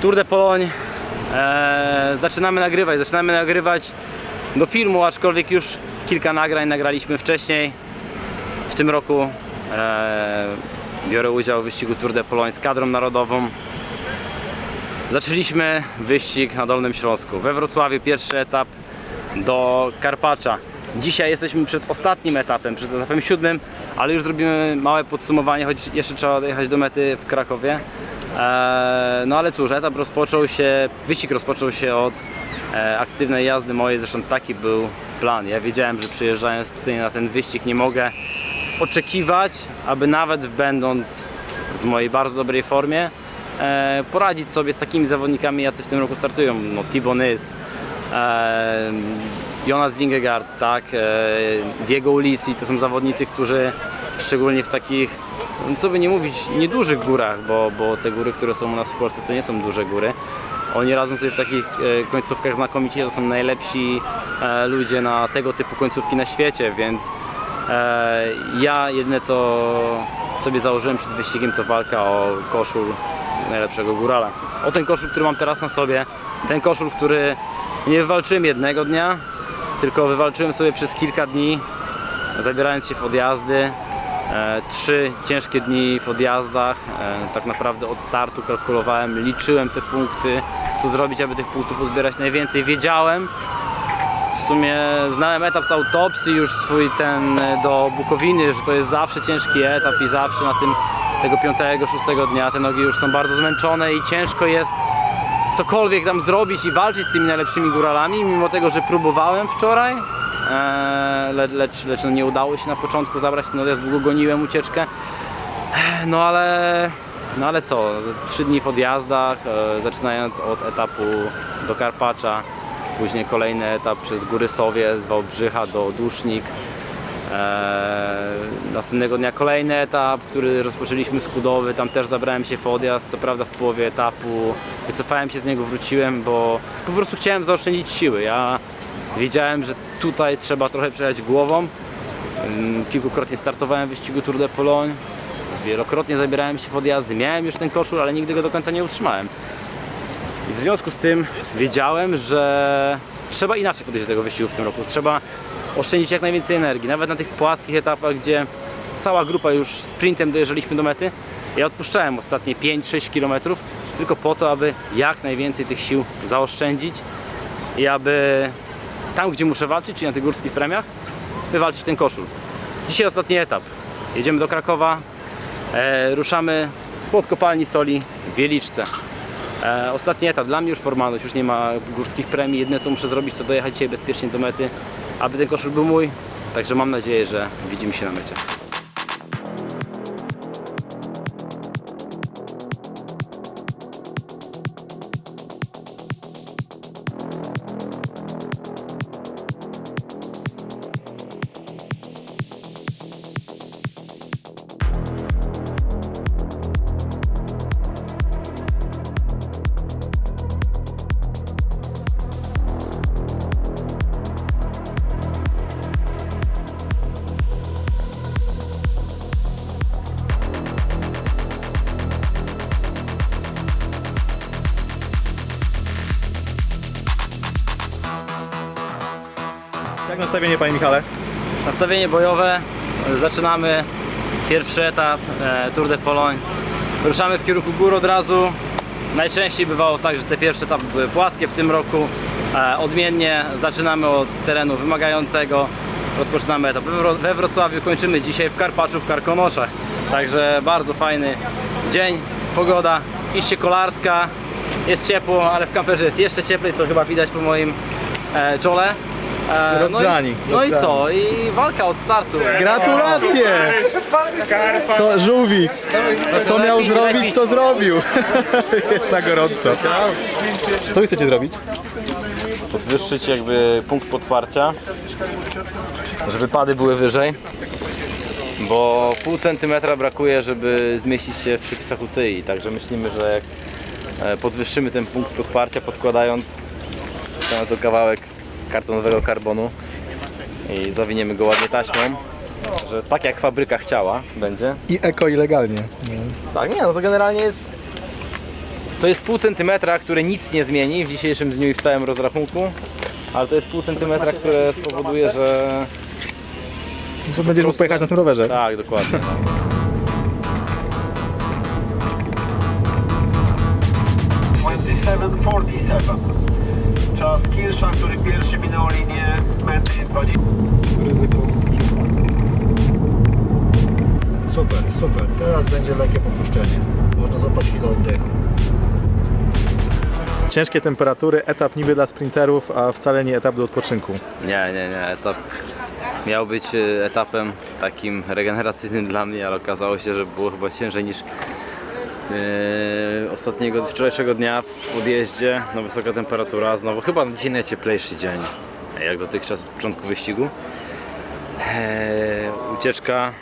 Tour de Pologne e, zaczynamy nagrywać, zaczynamy nagrywać do filmu, aczkolwiek już kilka nagrań nagraliśmy wcześniej. W tym roku e, biorę udział w wyścigu Tour de Pologne z kadrą narodową. Zaczęliśmy wyścig na Dolnym Śląsku. We Wrocławiu pierwszy etap do Karpacza. Dzisiaj jesteśmy przed ostatnim etapem, przed etapem siódmym, ale już zrobimy małe podsumowanie, choć jeszcze trzeba dojechać do mety w Krakowie. Eee, no ale cóż, etap rozpoczął się, wyścig rozpoczął się od e, aktywnej jazdy mojej, zresztą taki był plan. Ja wiedziałem, że przyjeżdżając tutaj na ten wyścig nie mogę oczekiwać, aby nawet będąc w mojej bardzo dobrej formie, e, poradzić sobie z takimi zawodnikami, jacy w tym roku startują. No, Nys, e, Jonas Vingegaard, tak, Diego Ulisi, to są zawodnicy, którzy szczególnie w takich, co by nie mówić, niedużych górach, bo, bo te góry, które są u nas w Polsce, to nie są duże góry. Oni radzą sobie w takich e, końcówkach znakomicie, to są najlepsi e, ludzie na tego typu końcówki na świecie, więc e, ja jedyne co sobie założyłem przed wyścigiem to walka o koszul najlepszego górala. O ten koszul, który mam teraz na sobie, ten koszul, który nie wywalczyłem jednego dnia, tylko wywalczyłem sobie przez kilka dni, zabierając się w odjazdy. E, trzy ciężkie dni w odjazdach. E, tak naprawdę od startu kalkulowałem, liczyłem te punkty, co zrobić, aby tych punktów uzbierać najwięcej. Wiedziałem, w sumie znałem etap z autopsji już swój ten e, do Bukowiny, że to jest zawsze ciężki etap i zawsze na tym tego piątego, szóstego dnia te nogi już są bardzo zmęczone i ciężko jest cokolwiek tam zrobić i walczyć z tymi najlepszymi góralami, mimo tego, że próbowałem wczoraj, le, lecz, lecz no nie udało się na początku zabrać ten odjazd, długo goniłem ucieczkę. No ale, no ale co, trzy dni w odjazdach, e, zaczynając od etapu do Karpacza, później kolejny etap przez Góry Sowie z Wałbrzycha do Dusznik. Eee, następnego dnia kolejny etap, który rozpoczęliśmy z Kudowy, tam też zabrałem się w odjazd, co prawda w połowie etapu wycofałem się z niego, wróciłem, bo po prostu chciałem zaoszczędzić siły. Ja wiedziałem, że tutaj trzeba trochę przejechać głową. Ym, Kilkukrotnie startowałem w wyścigu Tour de Pologne, wielokrotnie zabierałem się w odjazdy, miałem już ten koszul, ale nigdy go do końca nie utrzymałem. I w związku z tym wiedziałem, że trzeba inaczej podejść do tego wyścigu w tym roku. Trzeba oszczędzić jak najwięcej energii. Nawet na tych płaskich etapach, gdzie cała grupa już sprintem dojeżdżaliśmy do mety, ja odpuszczałem ostatnie 5-6 km tylko po to, aby jak najwięcej tych sił zaoszczędzić i aby tam, gdzie muszę walczyć, czyli na tych górskich premiach, wywalczyć ten koszul. Dzisiaj ostatni etap. Jedziemy do Krakowa, e, ruszamy spod kopalni soli w Wieliczce. E, ostatni etap, dla mnie już formalność, już nie ma górskich premii. Jedyne co muszę zrobić to dojechać dzisiaj bezpiecznie do mety, aby ten koszul był mój. Także mam nadzieję, że widzimy się na mecie. Jak nastawienie Panie Michale? Nastawienie bojowe, zaczynamy pierwszy etap e, Tour de Pologne. Ruszamy w kierunku gór od razu. Najczęściej bywało tak, że te pierwsze etapy były płaskie w tym roku. E, odmiennie zaczynamy od terenu wymagającego. Rozpoczynamy etap we Wro- we Wrocławiu, kończymy dzisiaj w Karpaczu, w Karkonoszach. Także bardzo fajny dzień, pogoda iście kolarska, jest ciepło, ale w kamperze jest jeszcze cieplej, co chyba widać po moim e, czole. E, Rozgrzani, No i, no i co? I walka od startu. Gratulacje! Co, żółwik? Co miał zrobić, to zrobił. Jest na gorąco. Co wy chcecie zrobić? Podwyższyć jakby punkt podparcia, żeby pady były wyżej. Bo pół centymetra brakuje, żeby zmieścić się w przepisach UCI. Także myślimy, że jak e, podwyższymy ten punkt podparcia, podkładając na to kawałek kartonowego karbonu i zawiniemy go ładnie taśmą, że tak jak fabryka chciała będzie, I eko i legalnie. Tak, nie, no to generalnie jest To jest pół centymetra, które nic nie zmieni w dzisiejszym dniu i w całym rozrachunku. Ale to jest pół centymetra, które spowoduje, że... Że będziesz mógł pojechać na tym rowerze. Tak, dokładnie. 27.47. Czas Kirsza, który pierwszy minął linię mety 20. ryzyko opłaca. Super, super. Teraz będzie lekkie popuszczenie. Można złapać chwilę oddechu. Ciężkie temperatury, etap niby dla sprinterów, a wcale nie etap do odpoczynku. Nie, nie, nie. Etap miał być e, etapem takim regeneracyjnym dla mnie, ale okazało się, że było chyba ciężej niż e, ostatniego, wczorajszego dnia w odjeździe. No wysoka temperatura, znowu chyba dzisiaj najcieplejszy dzień, jak dotychczas od początku wyścigu. E, ucieczka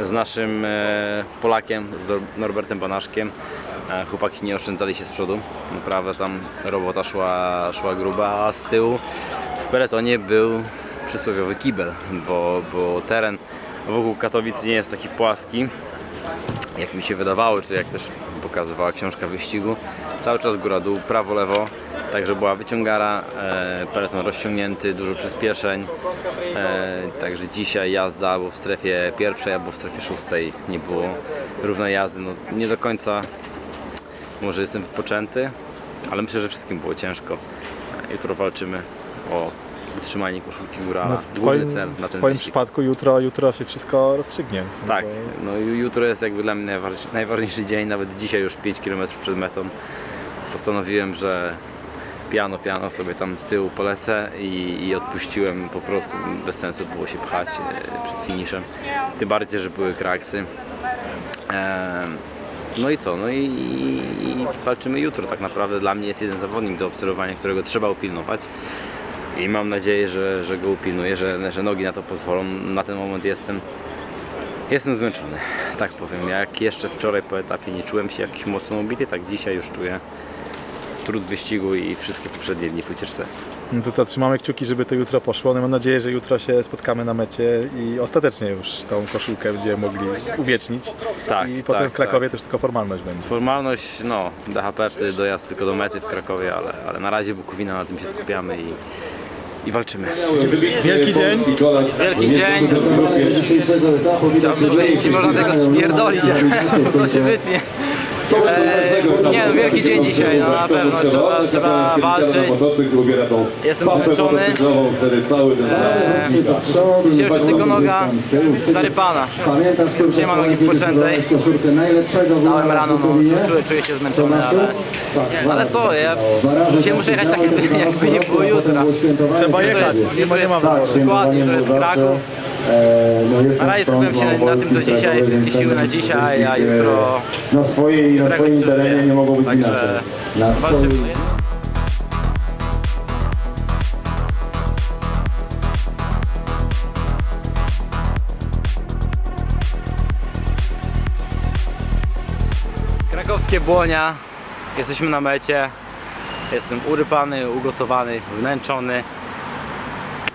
z naszym e, Polakiem, z Norbertem Banaszkiem. E, chłopaki nie oszczędzali się z przodu. Naprawdę tam robota szła, szła gruba, a z tyłu w peletonie był przysłowiowy kibel, bo, bo teren wokół Katowic nie jest taki płaski, jak mi się wydawało, czy jak też pokazywała książka wyścigu. Cały czas góra-dół, prawo-lewo, także była wyciągara, e, peleton rozciągnięty, dużo przyspieszeń. E, także dzisiaj jazda albo w strefie pierwszej, albo w strefie szóstej nie było równej jazdy. No, nie do końca może jestem wypoczęty, ale myślę, że wszystkim było ciężko. Jutro walczymy o utrzymanie koszulki górala. No w twoim, cel na w ten twoim przypadku jutro, jutro się wszystko rozstrzygnie. Tak, no ju- jutro jest jakby dla mnie najważ- najważniejszy dzień, nawet dzisiaj już 5 km przed metą postanowiłem, że piano, piano sobie tam z tyłu polecę i, i odpuściłem po prostu, bez sensu było się pchać e, przed finiszem, tym bardziej, że były kraksy. No i co? No i, i walczymy jutro. Tak naprawdę dla mnie jest jeden zawodnik do obserwowania, którego trzeba upilnować. I mam nadzieję, że, że go upilnuję, że, że nogi na to pozwolą. Na ten moment jestem Jestem zmęczony, tak powiem. Jak jeszcze wczoraj po etapie nie czułem się jakiś mocno ubity, tak dzisiaj już czuję trud wyścigu i wszystkie poprzednie dni w ucieczce. No to co, trzymamy kciuki, żeby to jutro poszło. No mam nadzieję, że jutro się spotkamy na mecie i ostatecznie już tą koszulkę będziemy mogli uwiecznić. Tak, I potem tak, w Krakowie to już tylko formalność będzie. Formalność, no, DHP, dojazd tylko do mety w Krakowie, ale, ale na razie Bukowina, na tym się skupiamy i, i walczymy. Wielki dzień. Wielki dzień. Chciałbym powiedzieć, nie można tego spierdolić, to się wytnie. E, nie no, wielki dzień dzisiaj, no na pewno trzeba, trzeba walczyć. Jestem zmęczony. Dzisiaj już jest tylko noga zarypana. Dzisiaj mam nogi poczętej. Stałem rano, no, czuję, czuję się zmęczony, ale, ale co, ja dzisiaj muszę jechać tak jakby, jakby nie było jutra. Trzeba jechać, nie ma, nie ma wyboru. Dokładnie, to jest Kraków. Na razie skupiam się na, tym, co dzisiaj, wszystkie siły na dzisiaj, a jutro na swojej, na swoim terenie nie mogło być Także inaczej. Na swoim... Krakowskie Błonia. Jesteśmy na mecie. Jestem urypany, ugotowany, zmęczony.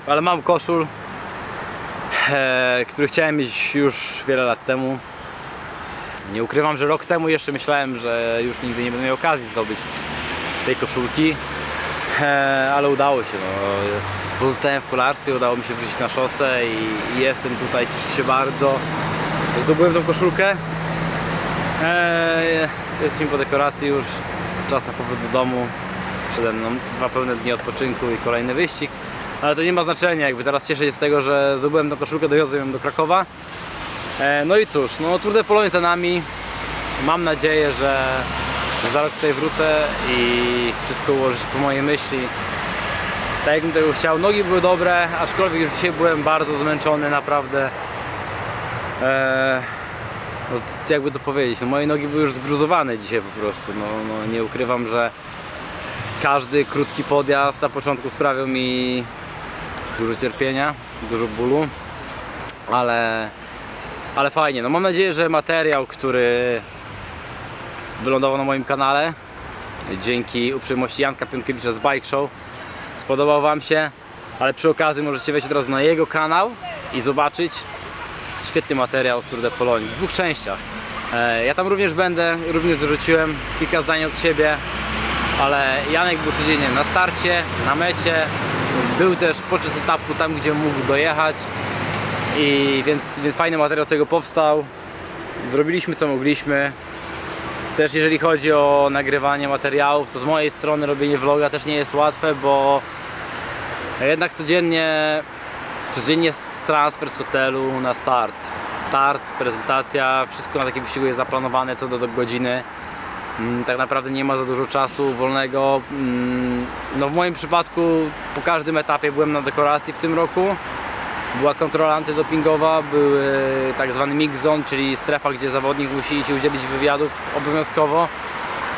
Ale mam koszul, e, który chciałem mieć już wiele lat temu. Nie ukrywam, że rok temu jeszcze myślałem, że już nigdy nie będę miał okazji zdobyć tej koszulki. E, ale udało się. No. Pozostałem w kolarstwie, udało mi się wrócić na szosę i, jestem tutaj. Cieszę się bardzo, zdobyłem tą koszulkę. Eee, jesteśmy po dekoracji już. Czas na powrót do domu. Przede mną dwa pełne dni odpoczynku i kolejny wyścig. Ale to nie ma znaczenia, jakby teraz cieszę się z tego, że zdobyłem tą koszulkę, dowiozłem ją do Krakowa. E, no i cóż, no Tour de za nami. Mam nadzieję, że za rok tutaj wrócę i wszystko ułożyć po mojej myśli. Tak jakbym tego chciał. Nogi były dobre, aczkolwiek już dzisiaj byłem bardzo zmęczony, naprawdę. Eee, no, jakby to powiedzieć, no moje nogi były już zgruzowane dzisiaj po prostu. No, no, nie ukrywam, że każdy krótki podjazd na początku sprawiał mi dużo cierpienia, dużo bólu, ale, ale fajnie. No mam nadzieję, że materiał, który wylądował na moim kanale dzięki uprzejmości Janka Piątkiewicza z Bike Show spodobał Wam się, ale przy okazji możecie wejść od razu na jego kanał i zobaczyć świetny materiał z Tour de w dwóch częściach. E, Ja tam również będę, również dorzuciłem kilka zdań od siebie, ale Janek był codziennie na starcie, na mecie, był też podczas etapu tam, gdzie mógł dojechać i więc, więc fajny materiał z tego powstał. Zrobiliśmy co mogliśmy. Też jeżeli chodzi o nagrywanie materiałów, to z mojej strony robienie vloga też nie jest łatwe, bo jednak codziennie, codziennie transfer z hotelu na start. Start, prezentacja, wszystko na takim wyścigu jest zaplanowane co do, do godziny. Mm, Tak naprawdę nie ma za dużo czasu wolnego. Mm, No w moim przypadku po każdym etapie byłem na dekoracji w tym roku. Była kontrola antydopingowa, był e, tak zwany mix zone, czyli strefa, gdzie zawodnik musi ci udzielić wywiadów obowiązkowo.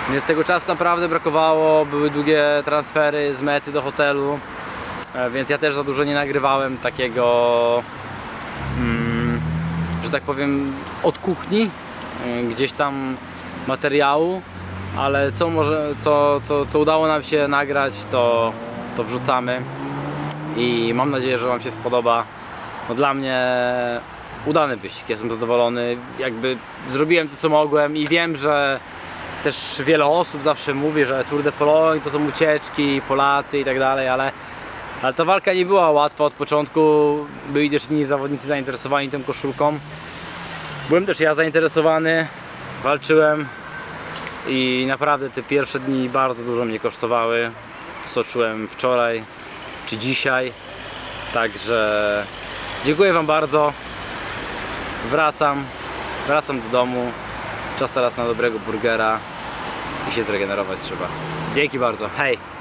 Więc tego czasu naprawdę brakowało, były długie transfery z mety do hotelu, e, więc ja też za dużo nie nagrywałem takiego, mm, że tak powiem, od kuchni, e, gdzieś tam materiału, ale co, może, co, co, co udało nam się nagrać, to, to wrzucamy. I mam nadzieję, że Wam się spodoba. No dla mnie udany wyścig, jestem zadowolony, jakby zrobiłem to co mogłem i wiem, że też wiele osób zawsze mówi, że Tour de Pologne to są ucieczki, Polacy i tak dalej, ale, ale ta walka nie była łatwa od początku, byli też inni zawodnicy zainteresowani tą koszulką. Byłem też ja zainteresowany, walczyłem i naprawdę te pierwsze dni bardzo dużo mnie kosztowały. Co czułem wczoraj czy dzisiaj. Także dziękuję Wam bardzo. Wracam, wracam do domu. Czas teraz na dobrego burgera i się zregenerować trzeba. Dzięki bardzo. Hej!